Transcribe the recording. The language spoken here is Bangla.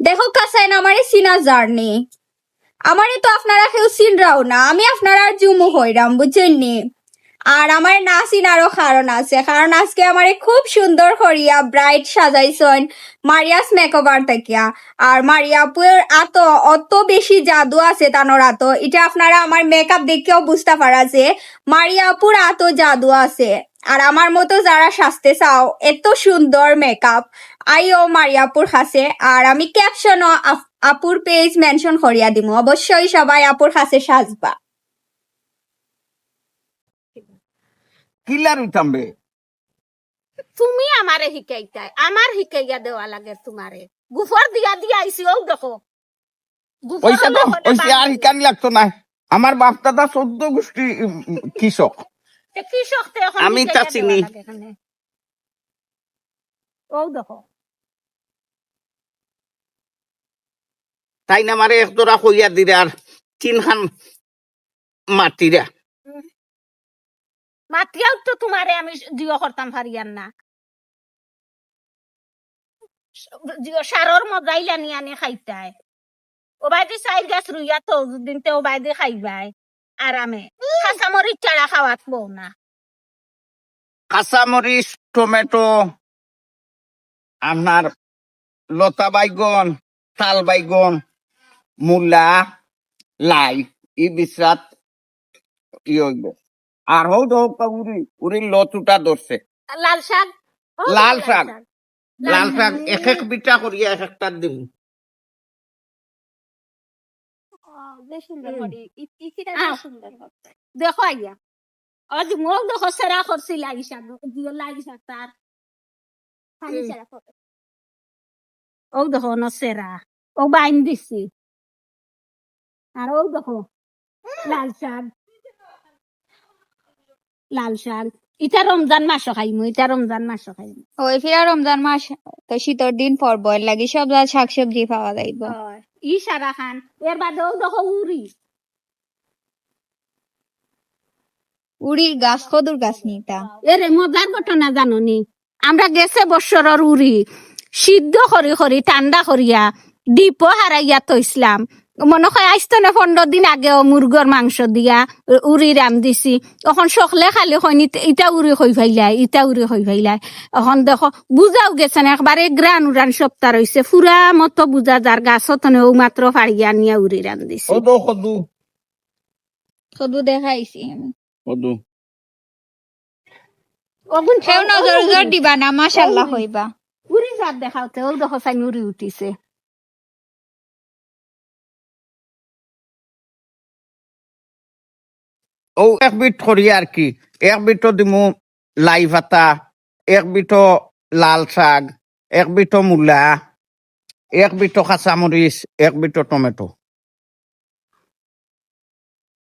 দেখো কাসাইন আমারে চিনা জার্নি। আমারে তো আপনারা কেউ চিনরাও না, আমি আপনারা জুমু হইরাম, বুঝছেন নি? আর আমার না চিনারও কারণ আছে, কারণ আজকে আমারে খুব সুন্দর করিয়া ব্রাইট সাজাইছেন মারিয়াস মেকওভার থেকে আর মারিয়া মারিয়াপুর এত, অত বেশি জাদু আছে তানোর এত এটা আপনারা আমার মেকআপ দেখেও বুঝতে পারা যে মারিয়া মারিয়াপুর এত জাদু আছে। আর আমার মতো যারা সাজতে চাও এত সুন্দর মেকআপ আইও মারিয়াপুর কাছে আর আমি ক্যাপশনও আপ- আপুর পেজ মেনশন করিয়া দিমু। অবশ্যই সবাই আপুর কাছে সাজবা। কিলার উঠাম বে তুমি আমারে শিকাইতাই আমার শিকাইয়া দেওয়া লাগে তোমারে গুফর দিয়া দিয়া আইছি ও দেখো গুফর পয়সা তো পয়সা আর হিকান লাগতো না আমার বাপ দাদা চোদ্দ গোষ্ঠী কৃষক। আমি তা চিনি। ও দেখো। তাই না মারে একদরা কইয়া দিলে আর চিনখান মাটিরা। মাতিয়াও তো তোমারে আমি জিও করতাম পারিয়ান না। জিও সারর মজাইলা নিয়ে আনি খাইতাই ও বাইদি চাইল গাছ রুইয়া তো দিন তে ও বাইদি খাইবাই আরামে। কাঁচামরিচ চারা খাওয়াত বউ না। কাঁচামরিচ টমেটো আপনার লতা বাইগন তাল বাইগন মূলা লাই ই বিশ্রাত ই হইব। আর হৌ দৌকা উড়ি উড়ি লতুটা ধরছে। লাল শাক? লাল শাক। লাল শাক এক এক বিটা করিয়া এক একটা দিন দেখো আইয়া। আজ মোক দেখো সেরা করছি লাগি শাক দিও লাগি শাক তার সেরা। ও দেখো ন সেরা ও বাইন দিছি। আর ও দেখো লাল শাক। লাল শাক। ইটা রমজান মাস খাইমু ইটা রমজান মাস খাইমু ওই ফিরা রমজান মাস তো শীতর দিন পর বয় লাগি সব শাক সবজি পাওয়া যাইব ই সারা খান এর বাদেও দেখো উড়ি উড়ির গাছ কদুর গাছ নিতা এরে মজার ঘটনা জাননি? আমরা গেছে বছরের উড়ি সিদ্ধ করি করি ঠান্ডা করিয়া ডিপ হারাইয়া তো ইসলাম মনে হয় আইসতো না পনেরো দিন আগেও মুরগর মাংস দিয়া উড়ি রাম দিছি। এখন সকলে খালি হয়নি ইটা উড়ি হই ফাইলাই ইটা উড়ি হই ভাইলাই এখন দেখো বুঝাও গেছে না একবারে গ্রান উড়ান সপ্তাহ রয়েছে ফুরা মতো বুঝা যার গাছত ও মাত্র ফাড়িয়া নিয়া উড়ি রাম দিছি। সদু। সদু দেখাইছি আমি। সদু অগুন সেও নজর নজর দিবা না মাশাল্লাহ হইবা। উড়ি দেখাওতে ও দেখো উড়ি উঠিছে। ও এক বিট করিয়া আর কি। এক বিট দিমু লাই ভাতা এক বিট লাল শাক এক বিট মূলা এক বিট কাঁচামরিচ এক বিট টমেটো।